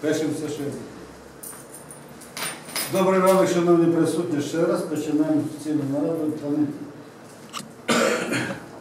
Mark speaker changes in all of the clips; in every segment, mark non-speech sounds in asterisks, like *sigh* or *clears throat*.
Speaker 1: Пишемося ще. Добрий ранок, шановні присутні. Ще раз починаємо офіційну нараду.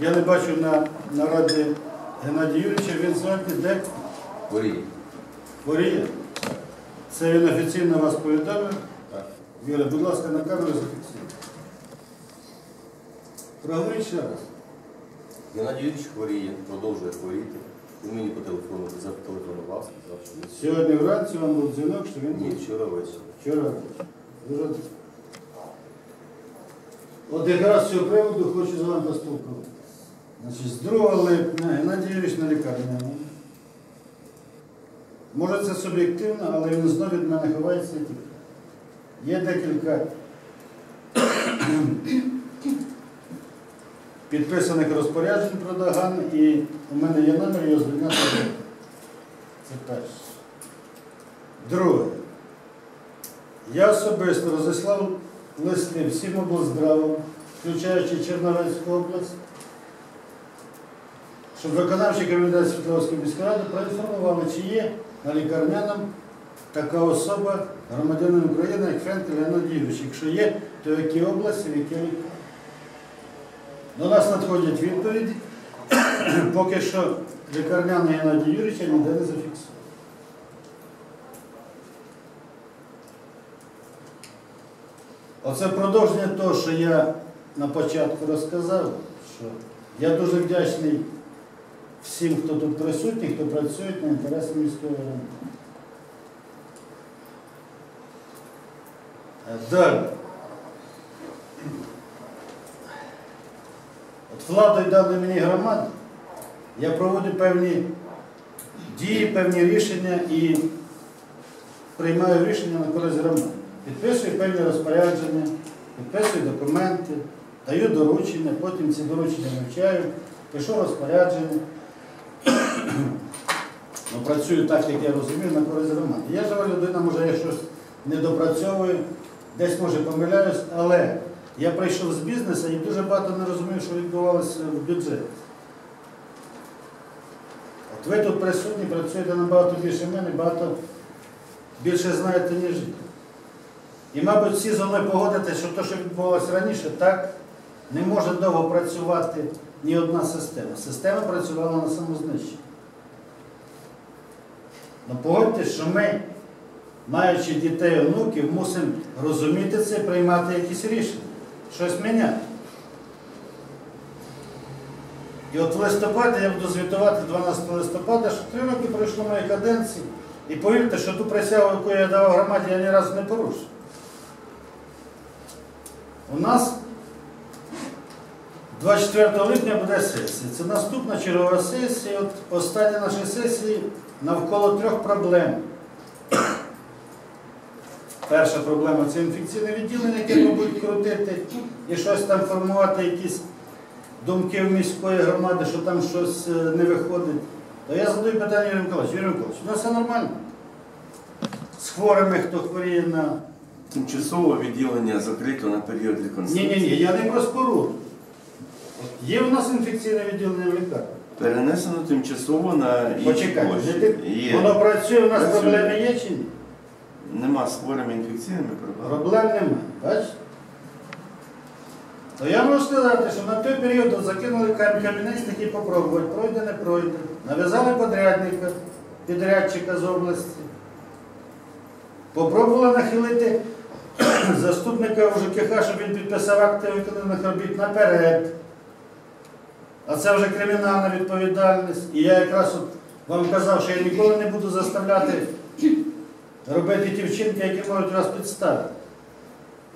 Speaker 1: Я не бачу на нараді Геннадія Юрійовича, він сьогодні де
Speaker 2: Хворіє.
Speaker 1: хворіє. Це він офіційно вас повідомив.
Speaker 2: Так.
Speaker 1: Юля, будь ласка, на камеру зафіксуйте. Проговоріть ще раз.
Speaker 2: Геннадій Юрійович хворіє, продовжує хворіти. Він мені по телефону зателефонував, сказав, що він
Speaker 1: Сьогодні вранці вам був дзвінок, що він
Speaker 2: ні, вчора ввечері.
Speaker 1: Вчора. Дуже... От якраз з цього приводу хочу з вами поспілкуватися. Значить, з 2 липня Геннадій Юрійович на лікарняному. Може це суб'єктивно, але він знову від мене ховається і тікає. Є декілька підписаних розпоряджень про Даган, і у мене є номер його звільняти. Це перше. Друге. Я особисто розіслав листи всім облздравам, включаючи Черновецьку область, щоб виконавчий комітет Світловської міської ради проінформували, чи є на лікарняному така особа, громадянин України, як Фенкель Леонід Якщо є, то в якій області, в якій лікарні. До нас надходять відповіді, *clears throat* поки що лікарняний Геннадій Юрійовича ніде не зафіксовано. Оце продовження того, що я на початку розказав, що я дуже вдячний всім, хто тут присутній, хто працює на інтереси міської ради. Е, Далі. От владою дали мені громади, я проводжу певні дії, певні рішення і приймаю рішення на користь громади. Підписую певні розпорядження, підписую документи, даю доручення, потім ці доручення вивчаю, пишу розпорядження. *clears throat* Ну, працюю так, як я розумію, на користь громади. Я жива людина, може, я щось не допрацьовую, десь може помиляюсь, але я прийшов з бізнесу і дуже багато не розумію, що відбувалося в бюджеті. От ви тут присутні, працюєте набагато більше мене, багато більше знаєте, ніж я. І, мабуть, всі зо мною погодите, що те, що відбувалося раніше, так не може довго працювати ні одна система. Система працювала на самознищення. Ну погодьтесь, що ми, маючи дітей, онуків, мусимо розуміти це, і приймати якісь рішення, щось міняти. І от в листопаді я буду звітувати 12 листопада, що три роки пройшло моєї каденції. І повірте, що ту присягу, яку я давав громаді, я ні разу не порушив. У нас 24 липня буде сесія. Це наступна чергова сесія. От остання наша сесії навколо трьох проблем. Перша проблема це інфекційне відділення, яке ми будуть крутити і щось там формувати, якісь думки в міської громади, що там щось е, не виходить. То я задаю питання Юрію Миколаївичу. Юрій Миколаївич, у нас все нормально. З хворими, хто хворіє на
Speaker 3: Тимчасове відділення закрито на період
Speaker 1: Ні,
Speaker 3: реконструкції.
Speaker 1: ні, ні, я не про споруду. Є в нас інфекційне відділення в лікарні?
Speaker 3: Перенесено тимчасово на інші
Speaker 1: Почекайте,
Speaker 3: площі. Є.
Speaker 1: воно працює, у нас проблеми є чи ні?
Speaker 3: Нема з хворими інфекційними проблем.
Speaker 1: Проблем немає, бачите? То я можу сказати, що на той період закинули кам- камінець такий попробувати, пройде, не пройде. Нав'язали подрядника, підрядчика з області. Попробували нахилити *clears throat* заступника у ЖКХ, щоб він підписав акти виконаних робіт наперед. А це вже кримінальна відповідальність. І я якраз от вам казав, що я ніколи не буду заставляти робити ті вчинки, які можуть вас підставити.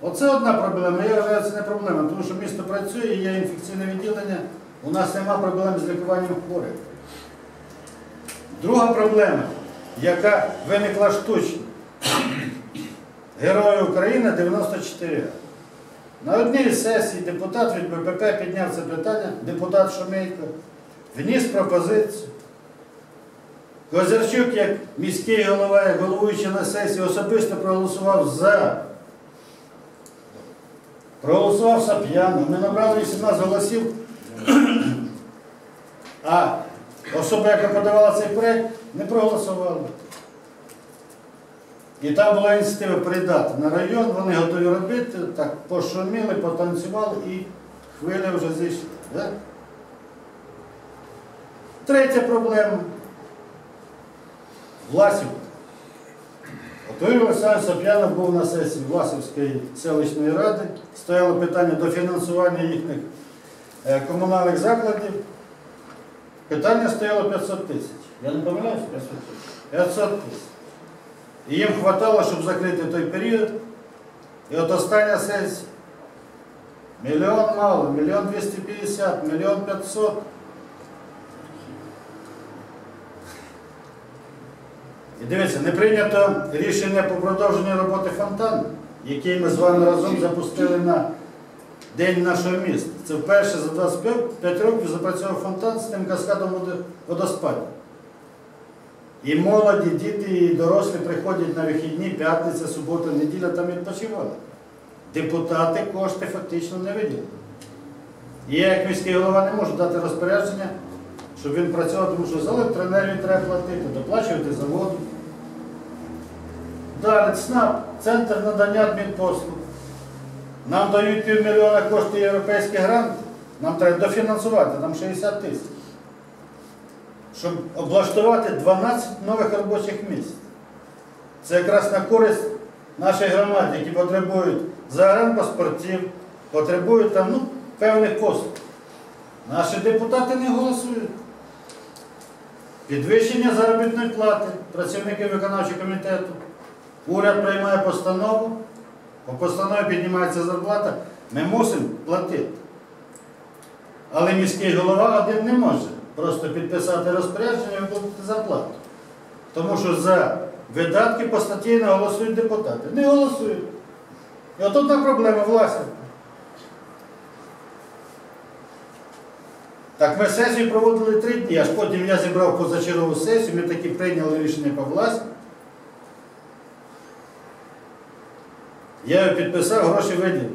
Speaker 1: Оце одна проблема. Я вважаю, це не проблема, тому що місто працює, є інфекційне відділення, у нас нема проблем з лікуванням хворих. Друга проблема, яка виникла штучно. Герої України 94. На одній із сесій депутат від БПП підняв це питання, депутат Шумейко, вніс пропозицію. Козирчук, як міський голова, як головуючий на сесії, особисто проголосував за. Проголосував Сап'яно. Ми набрали 18 голосів. *clears throat* А особа, яка подавала цей проєкт, не проголосувала. І там була ініціатива передати на район, вони готові робити, так пошуміли, потанцювали і хвиля вже зійшла. Третя проблема. Власівка. От Юрій Олександрович Сап'янов був на сесії Власівської селищної ради, стояло питання до фінансування їхніх е, комунальних закладів. Питання стояло 500 тисяч. Я не помиляюсь, 500 тисяч. 500 тисяч. І їм хватало, щоб закрити той період. І от остання сесія. Мільйон мало, мільйон 250, мільйон 500. І дивіться, не прийнято рішення по продовженню роботи фонтану, який ми з вами разом запустили на День нашого міста. Це вперше за 25 років запрацював фонтан з тим каскадом водоспаду. І молоді, діти, і дорослі приходять на вихідні, п'ятниця, субота, неділя там відпочивали. Депутати кошти фактично не виділили. І я, як міський голова, не можу дати розпорядження, щоб він працював, тому що за електроенергію треба платити, доплачувати за воду. Далі ЦНАП, центр надання адмінпослуг. Нам дають півмільйона коштів європейський грант, нам треба дофінансувати, нам 60 тисяч. Щоб облаштувати 12 нових робочих місць. Це якраз на користь нашої громади, які потребують загранпаспортів, потребують там ну, певних послуг. Наші депутати не голосують. Підвищення заробітної плати працівників виконавчого комітету. Уряд приймає постанову, по постанові піднімається зарплата, ми мусимо платити. Але міський голова один не може просто підписати розпорядження і виплатити зарплату. Тому що за видатки по статті не голосують депутати. Не голосують. І от одна проблема власне. Так ми сесію проводили три дні, аж потім я зібрав позачергову сесію, ми таки прийняли рішення по власті. Я підписав, гроші виділив.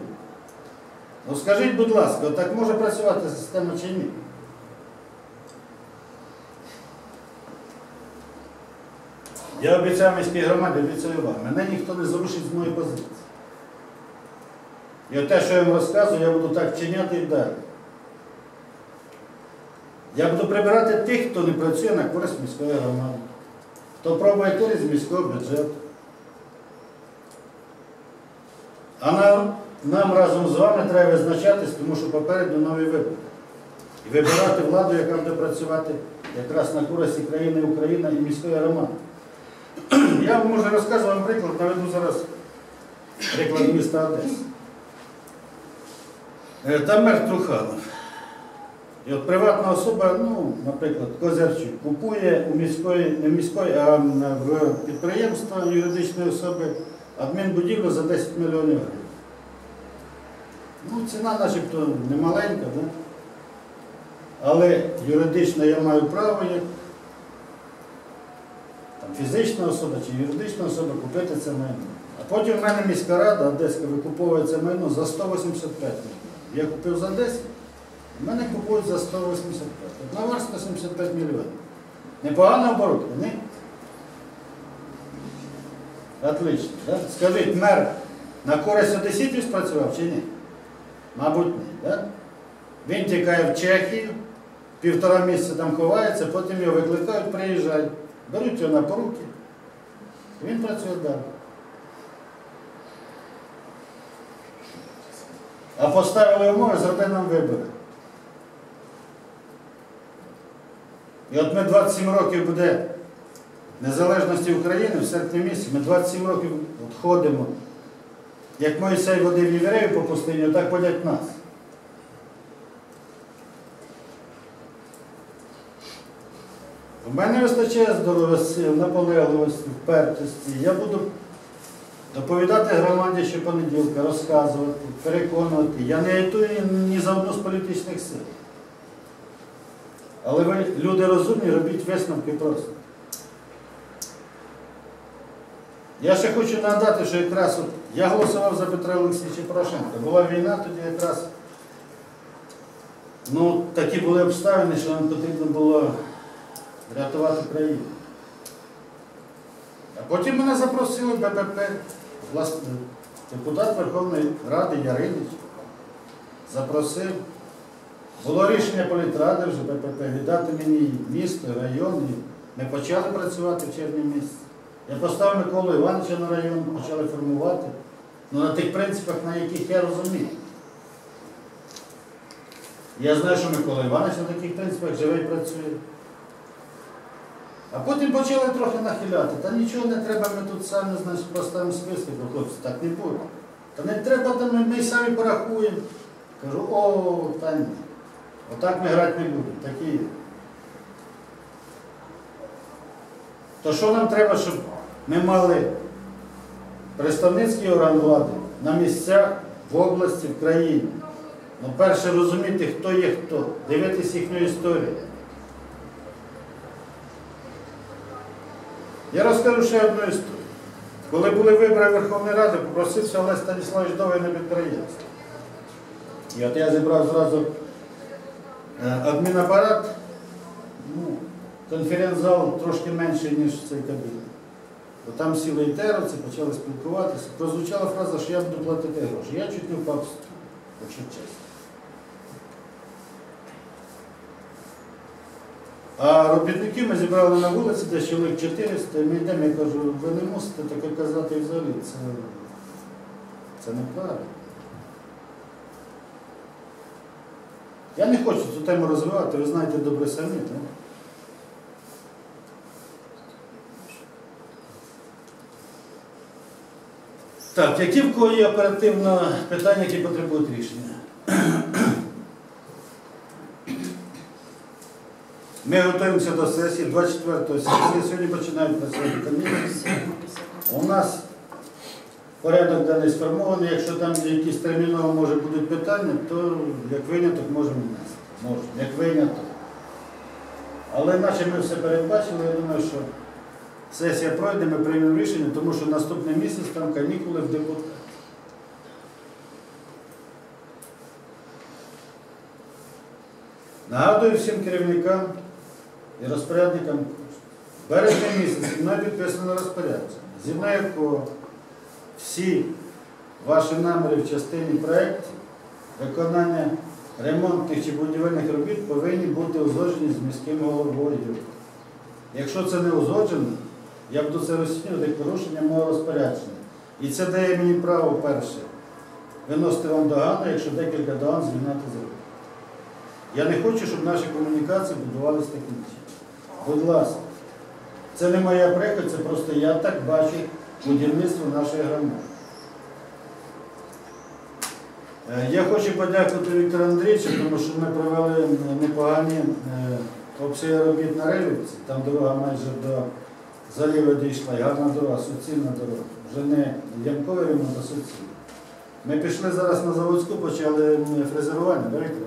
Speaker 1: Ну скажіть, будь ласка, так може працювати система чи ні? Я обіцяв міській громаді, обіцяю вам, мене ніхто не зрушить з моєї позиції. І те, що я вам розказую, я буду так вчиняти і далі. Я буду прибирати тих, хто не працює на користь міської громади, хто пробує з міського бюджету. А нам, нам разом з вами треба визначатись, тому що попереду нові вибори. І вибирати владу, яка буде працювати якраз на користь і країни Україна і міської громади. Я вам може розказую вам приклад, наведу зараз приклад міста Одеси. Е, Там мер Труханов. І от приватна особа, ну, наприклад, Козярчук, купує у міської, не міської, а в підприємства юридичної особи адмінбудівлю за 10 мільйонів гривень. Ну, ціна начебто не маленька, да? але юридично я маю право як там, фізична особа чи юридична особа купити це майно. А потім в мене міська рада Одеська викуповує це майно за 185 мільйонів. Я купив за 10, в мене купують за 185. Одна варста 75 мільйонів. Непогана оборотка, ні? Отлично. Да? Скажіть, мер на користь одеситів спрацював чи ні? Мабуть, ні. Да? Він тікає в Чехію, півтора місяця там ховається, потім його викликають, приїжджають, беруть його на поруки, він працює далі. А поставили умови, зроби нам вибори. І от ми 27 років буде незалежності України в серпні місяці, ми 27 років ходимо. Як Моїсей водив євреїв по пустині, так водять нас. У мене вистачає здоров'я сил, наполегливості, впертості. Я буду доповідати громаді щопонеділка, розказувати, переконувати. Я не агітую ні за одну з політичних сил. Але ви, люди розумні, робіть висновки просто. Я ще хочу нагадати, що якраз от я голосував за Петра Олексійовича Порошенка. Була війна, тоді якраз ну, такі були обставини, що нам потрібно було рятувати країну. А потім мене запросили БПП, власне, депутат Верховної Ради Яринич. Запросив. Було рішення політради вже БПП віддати мені місто, район. Ми почали працювати в червні місяці. Я поставив Миколу Івановича на район, почали формувати. Ну, на тих принципах, на яких я розумію. Я знаю, що Микола Іванович на таких принципах живе і працює. А потім почали трохи нахиляти. Та нічого не треба, ми тут самі значить, поставимо списки, бо хлопці, так не буде. Та не треба, та ми, ми самі порахуємо. Кажу, о, та ні. Отак ми грати не будемо. Такі. То що нам треба, щоб ми мали представницький орган влади на місцях, в області, в країні? Ну, перше розуміти, хто є хто, дивитись їхню історію. Я розкажу ще одну історію. Коли були вибори Верховної Ради, попросився Олег Станіславович Довгий на підприємство. І от я зібрав зразу е, адмінапарат, ну, конференц-зал трошки менший, ніж цей кабінет. Бо там сіли ітеровці, почали спілкуватися. Прозвучала фраза, що я буду платити гроші. Я чуть не впав стіл, якщо чесно. А робітників ми зібрали на вулиці, десь чоловік 400, і ми йдемо, я кажу, ви не мусите таке казати взагалі. Це, це неправильно. Я не хочу цю тему розвивати, ви знаєте добре самі, так? Так, які в кого є оперативно питання, які потребують рішення? Ми готуємося до сесії 24 сесії. Сьогодні починають працювати комісії. У нас порядок денний сформований. Якщо там якісь терміново може будуть питання, то як виняток можемо внести. Можемо, як виняток. Але наче ми все передбачили, я думаю, що сесія пройде, ми приймемо рішення, тому що наступний місяць там канікули в депутатів. Нагадую всім керівникам і розпорядникам в березні місяці мною підписано розпорядження, згідно якого всі ваші наміри в частині проєктів виконання ремонтних чи будівельних робіт повинні бути узгоджені з міським головою. Якщо це не узгоджено, я буду це розцінювати як порушення мого розпорядження. І це дає мені право перше виносити вам догану, якщо декілька доган звільняти з рук. Я не хочу, щоб наші комунікації будувалися таким чином. Будь ласка, це не моя приклад, це просто я так бачу будівництво нашої громади. Е, Я хочу подякувати Віктору Андрійовичу, тому що ми провели непогані е, обсяги робіт на Рилівці. Там дорога майже до заліву дійшла, і гарна дорога, суцільна дорога. Вже не ямковий а суцільний. Ми пішли зараз на заводську, почали фрезерування, да, Андрійович?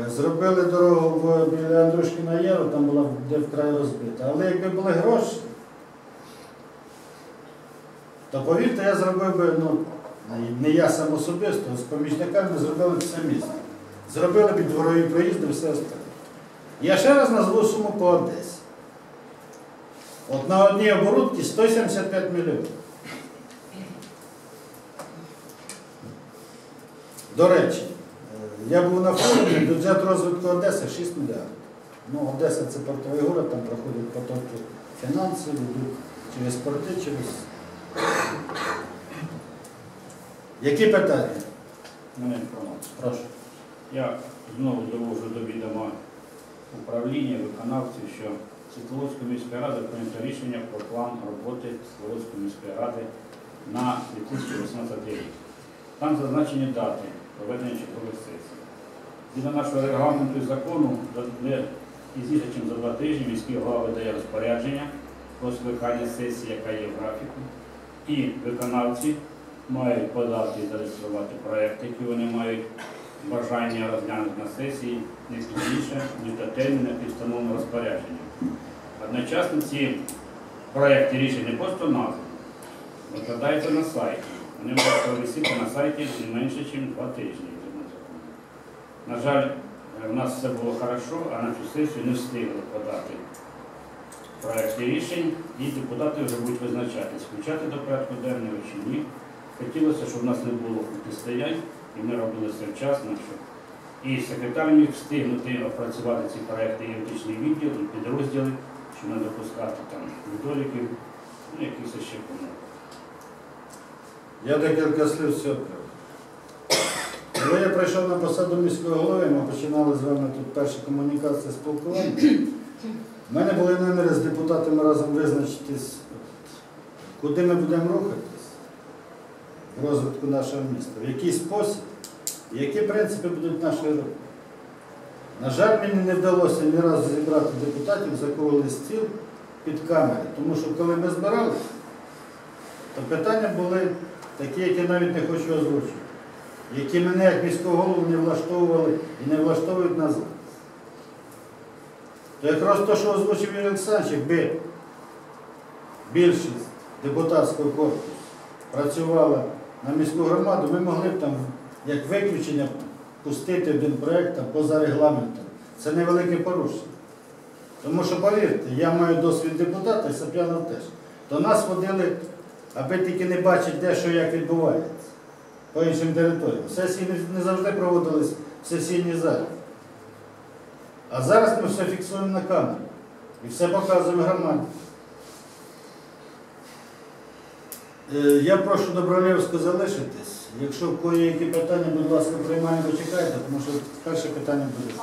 Speaker 1: Е, Зробили дорогу біля Андрушкіна Яру, там була де вкрай розбита. Але якби були гроші, то повірте, я зробив би, ну, не я сам особисто, з помічниками зробили все місто. Зробили б дворові проїзди, все остальне. Я ще раз назву суму по Одесі. От на одній оборудці 175 мільйонів. До речі, е, я був на форумі, бюджет розвитку Одеси 6 мільярдів. Ну, Одеса це портовий город, там проходять потоки фінансів, йдуть через порти, через. Які питання?
Speaker 4: Мене інформація.
Speaker 1: Прошу.
Speaker 4: Я знову довожу до відома управління виконавців, що Світловодська міська рада прийнято рішення про план роботи Світловодської міської ради на 2018 рік. Там зазначені дати проведення чергових сесій. Згідно нашого регламенту і закону, за- не пізніше, ніж за два тижні, міський голова видає розпорядження про скликання сесії, яка є в графіку, і виконавці мають подати і зареєструвати проекти, які вони мають бажання розглянути на сесії не пізніше, ніж до терміну і встановленого розпорядження. Одночасно ці проекти рішень не просто назви, викладаються на сайті. Вони можуть провисіти на сайті не менше, ніж два тижні. На жаль, е, в нас все було хорошо, а на цю сесію не встигли подати проекти рішень, і депутати вже будуть визначатись, включати до порядку денного чи ні. Хотілося, щоб у нас не було протистоянь, і ми робили це вчасно, щоб і секретар міг встигнути опрацювати ці проекти юридичний відділ і підрозділи, щоб не допускати там недоліків, ну, якісь ще помилки.
Speaker 1: Я декілька слів з. Коли я прийшов на посаду міського голови, ми починали з вами тут перші комунікації спілкування. У мене були наміри з депутатами разом визначитись, куди ми будемо рухатись в розвитку нашого міста, в який спосіб, які принципи будуть нашої роботи. На жаль, мені не вдалося ні разу зібрати депутатів за круглий стіл під камери, тому що коли ми збиралися, то питання були такі, які навіть не хочу озвучити, які мене як міського голову не влаштовували і не влаштовують назад. То якраз те, що озвучив Юрій Олександрович, якби більшість депутатського корпусу працювала на міську громаду, ми могли б там, як виключення, пустити один проєкт поза регламентом. Це невелике порушення. Тому що, повірте, я маю досвід депутата і Сап'янов теж. До нас водили, аби тільки не бачити, де що як відбувається по іншим територіям. Сесії не завжди проводились в сесійній залі. А зараз ми все фіксуємо на камеру і все показуємо громаді. Я прошу Добролєвську залишитись. Якщо в кої які питання, будь ласка, приймаємо, чекайте, тому що перше питання буде.